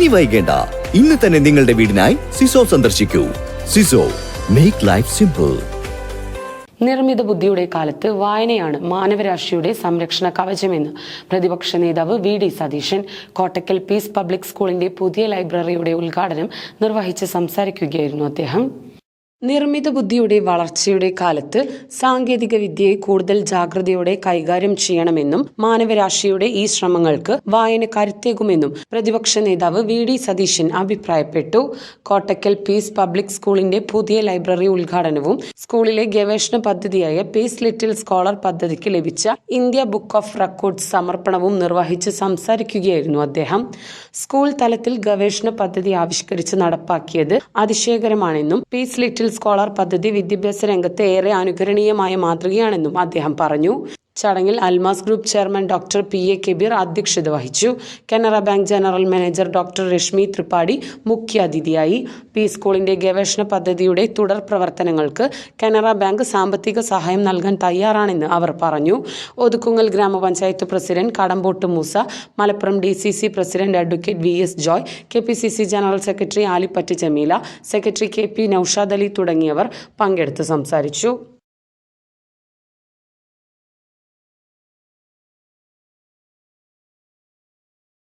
ഇനി വൈകേണ്ട. ഇന്ന് തന്നെ നിങ്ങളുടെ വീടിനായി സിസോ സന്ദർശിക്കൂ. സിസോ മേക്ക് ലൈഫ് സിമ്പിൾ നിർമ്മിത ബുദ്ധിയുടെ കാലത്ത് വായനയാണ് മാനവരാശിയുടെ സംരക്ഷണ കവചമെന്ന് പ്രതിപക്ഷ നേതാവ് V D Satheesan Kottakkal peace public സ്കൂളിന്റെ പുതിയ ലൈബ്രറിയുടെ ഉദ്ഘാടനം നിർവഹിച്ച് സംസാരിക്കുകയായിരുന്നു അദ്ദേഹം. നിർമ്മിത ബുദ്ധിയുടെ വളർച്ചയുടെ കാലത്ത് സാങ്കേതിക വിദ്യയെ കൂടുതൽ ജാഗ്രതയോടെ കൈകാര്യം ചെയ്യണമെന്നും മാനവരാശിയുടെ ഈ ശ്രമങ്ങൾക്ക് വായന കരുത്തേകുമെന്നും പ്രതിപക്ഷ നേതാവ് വി ഡി സതീശൻ അഭിപ്രായപ്പെട്ടു. കോട്ടക്കൽ പീസ് പബ്ലിക് സ്കൂളിന്റെ പുതിയ ലൈബ്രറി ഉദ്ഘാടനവും സ്കൂളിലെ ഗവേഷണ പദ്ധതിയായ പീസ് ലിറ്റിൽ സ്കോളർ പദ്ധതിക്ക് ലഭിച്ച ഇന്ത്യ ബുക്ക് ഓഫ് റെക്കോർഡ് സമർപ്പണവും നിർവഹിച്ച് സംസാരിക്കുകയായിരുന്നു അദ്ദേഹം. സ്കൂൾ തലത്തിൽ ഗവേഷണ പദ്ധതി ആവിഷ്കരിച്ച് നടപ്പാക്കിയത് അതിശയകരമാണെന്നും പീസ് ലിറ്റിൽ സ്കോളർ പദ്ധതി വിദ്യാഭ്യാസ രംഗത്ത് ഏറെ അനുകരണീയമായ മാതൃകയാണെന്നും അദ്ദേഹം പറഞ്ഞു. ചടങ്ങിൽ Almas group chairman doctor P A Kabeer അധ്യക്ഷത വഹിച്ചു. Canara bank general manager doctor Rashmi Tripathi മുഖ്യാതിഥിയായി. പി സ്കൂളിന്റെ ഗവേഷണ പദ്ധതിയുടെ തുടർ പ്രവർത്തനങ്ങൾക്ക് കനറ ബാങ്ക് സാമ്പത്തിക സഹായം നൽകാൻ തയ്യാറാണെന്ന് അവർ പറഞ്ഞു. Othukkungal grama panchayat president Kadambot Moosa Malappuram D C C president advocate V S Joy K P C C general secretary Alipatt Jameela secretary K P Noushad Ali തുടങ്ങിയവർ പങ്കെടുത്ത് സംസാരിച്ചു.